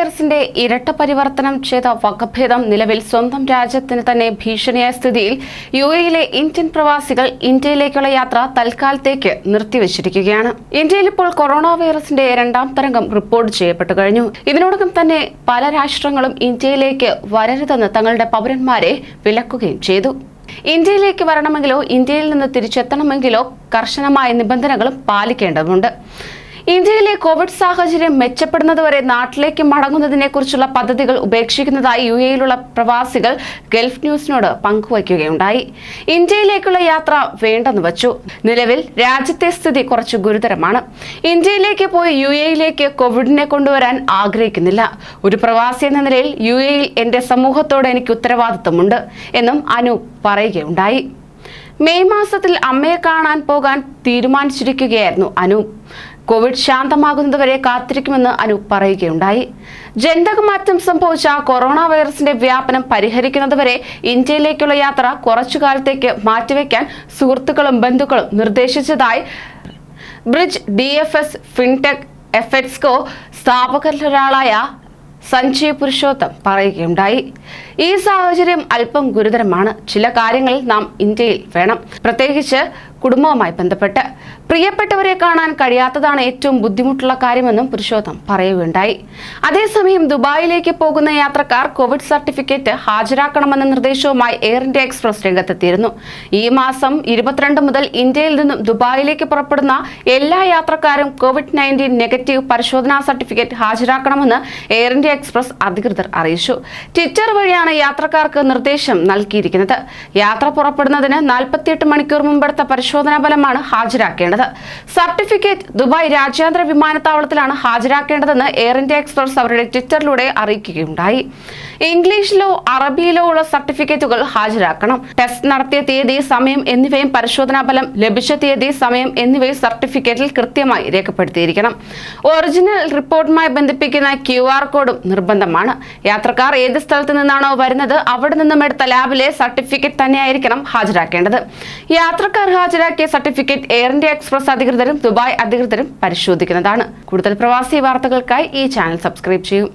വൈറസിന്റെ ഇരട്ട പരിവർത്തനം ചെയ്ത വകഭേദം നിലവിൽ സ്വന്തം രാജ്യത്തിന് തന്നെ ഭീഷണിയായ സ്ഥിതിയിൽ യു എയിലെ ഇന്ത്യൻ പ്രവാസികൾ ഇന്ത്യയിലേക്കുള്ള യാത്ര തൽക്കാലത്തേക്ക് നിർത്തിവച്ചിരിക്കുകയാണ്. ഇന്ത്യയിൽ ഇപ്പോൾ കൊറോണ വൈറസിന്റെ രണ്ടാം തരംഗം റിപ്പോർട്ട് ചെയ്യപ്പെട്ടു കഴിഞ്ഞു. ഇതിനോടകം തന്നെ പല രാഷ്ട്രങ്ങളും ഇന്ത്യയിലേക്ക് വരരുതെന്ന് തങ്ങളുടെ പൗരന്മാരെ വിലക്കുകയും ചെയ്തു. ഇന്ത്യയിലേക്ക് വരണമെങ്കിലോ ഇന്ത്യയിൽ നിന്ന് തിരിച്ചെത്തണമെങ്കിലോ കർശനമായ നിബന്ധനകളും പാലിക്കേണ്ടതുണ്ട്. ഇന്ത്യയിലെ കോവിഡ് സാഹചര്യം മെച്ചപ്പെടുന്നതുവരെ നാട്ടിലേക്ക് മടങ്ങുന്നതിനെക്കുറിച്ചുള്ള പദ്ധതികൾ ഉപേക്ഷിക്കുന്നതായി യു എയിലുള്ള പ്രവാസികൾ ഗൾഫ് ന്യൂസിനോട് പങ്കുവയ്ക്കുകയുണ്ടായി. ഇന്ത്യയിലേക്കുള്ള യാത്ര വേണ്ടെന്ന് വച്ചു. നിലവിൽ രാജ്യത്തെ സ്ഥിതി കുറച്ച് ഗുരുതരമാണ്. ഇന്ത്യയിലേക്ക് പോയി യു എയിലേക്ക് കോവിഡിനെ കൊണ്ടുവരാൻ ആഗ്രഹിക്കുന്നില്ല. ഒരു പ്രവാസി എന്ന നിലയിൽ യു എയിൽ എന്റെ സമൂഹത്തോട് എനിക്ക് ഉത്തരവാദിത്വമുണ്ട് എന്നും അനു പറയുകയുണ്ടായി. മെയ് മാസത്തിൽ അമ്മയെ കാണാൻ പോകാൻ തീരുമാനിച്ചിരിക്കുകയായിരുന്നു അനു. കോവിഡ് ശാന്തമാകുന്നതുവരെ കാത്തിരിക്കുമെന്ന് അനു പറയുകയുണ്ടായി. ജനിതകമാറ്റം സംഭവിച്ച കൊറോണ വൈറസിന്റെ വ്യാപനം പരിഹരിക്കുന്നതുവരെ ഇന്ത്യയിലേക്കുള്ള യാത്ര കുറച്ചു കാലത്തേക്ക് മാറ്റിവെക്കാൻ സുഹൃത്തുക്കളും ബന്ധുക്കളും നിർദ്ദേശിച്ചതായി bridge D F S fintech എഫെക്സ്കോ സ്ഥാപകരിലൊരാളായ സഞ്ജയ് പുരുഷോത്തം പറയുകയുണ്ടായി. ഈ സാഹചര്യം അല്പം ഗുരുതരമാണ്. ചില കാര്യങ്ങൾ നാം ഇന്ത്യയിൽ വേണം. പ്രത്യേകിച്ച് കുടുംബവുമായി ബന്ധപ്പെട്ട്. പ്രിയപ്പെട്ടവരെ കാണാൻ കഴിയാത്തതാണ് ഏറ്റവും ബുദ്ധിമുട്ടുള്ള കാര്യമെന്നും പുരുഷോത്തം പറയുകയുണ്ടായി. അതേസമയം ദുബായിലേക്ക് പോകുന്ന യാത്രക്കാർ കോവിഡ് സർട്ടിഫിക്കറ്റ് ഹാജരാക്കണമെന്ന നിർദ്ദേശവുമായി എയർ ഇന്ത്യ എക്സ്പ്രസ് രംഗത്തെത്തിയിരുന്നു. ഈ മാസം ഇരുപത്തിരണ്ട് മുതൽ ഇന്ത്യയിൽ നിന്നും ദുബായിലേക്ക് പുറപ്പെടുന്ന എല്ലാ യാത്രക്കാരും കോവിഡ് നയന്റീൻ നെഗറ്റീവ് പരിശോധനാ സർട്ടിഫിക്കറ്റ് ഹാജരാക്കണമെന്ന് എയർ ഇന്ത്യ എക്സ്പ്രസ് അധികൃതർ അറിയിച്ചു. ട്വിറ്റർ വഴിയാണ് യാത്രക്കാർക്ക് നിർദ്ദേശം നൽകിയിരിക്കുന്നത്. യാത്ര പുറപ്പെടുന്നതിന് നാൽപ്പത്തിയെട്ട് മണിക്കൂർ മുമ്പെടുത്ത പരിശോധനാ ഫലമാണ് ഹാജരാക്കേണ്ടത്. സർട്ടിഫിക്കറ്റ് ദുബായ് രാജ്യാന്തര വിമാനത്താവളത്തിലാണ് ഹാജരാക്കേണ്ടതെന്ന് എയർ ഇന്ത്യ എക്സ്പ്രസ് അവരുടെ ട്വിറ്ററിലൂടെ അറിയിക്കുകയുണ്ടായി. ഇംഗ്ലീഷിലോ അറബിയിലോ ഉള്ള സർട്ടിഫിക്കറ്റുകൾ ഹാജരാക്കണം. ടെസ്റ്റ് നടത്തിയ തീയതി സമയം എന്നിവയും പരിശോധനാ ഫലം ലഭിച്ച തീയതി സമയം എന്നിവയും സർട്ടിഫിക്കറ്റിൽ കൃത്യമായി രേഖപ്പെടുത്തിയിരിക്കണം. ഒറിജിനൽ റിപ്പോർട്ടുമായി ബന്ധിപ്പിക്കുന്ന ക്യു ആർ കോഡും നിർബന്ധമാണ്. യാത്രക്കാർ ഏത് സ്ഥലത്ത് നിന്നാണോ വരുന്നത് അവിടെ നിന്നും എടുത്ത ലാബിലെ സർട്ടിഫിക്കറ്റ് തന്നെയായിരിക്കണം ഹാജരാക്കേണ്ടത്. യാത്രക്കാർ ഹാജരാക്കിയ സർട്ടിഫിക്കറ്റ് എയർ ഇന്ത്യ എക്സ്പ്രസ് അധികൃതരും ദുബായ് അധികൃതരും പരിശോധിക്കുന്നതാണ്. കൂടുതൽ പ്രവാസി വാർത്തകൾക്കായി ഈ ചാനൽ സബ്സ്ക്രൈബ് ചെയ്യൂ.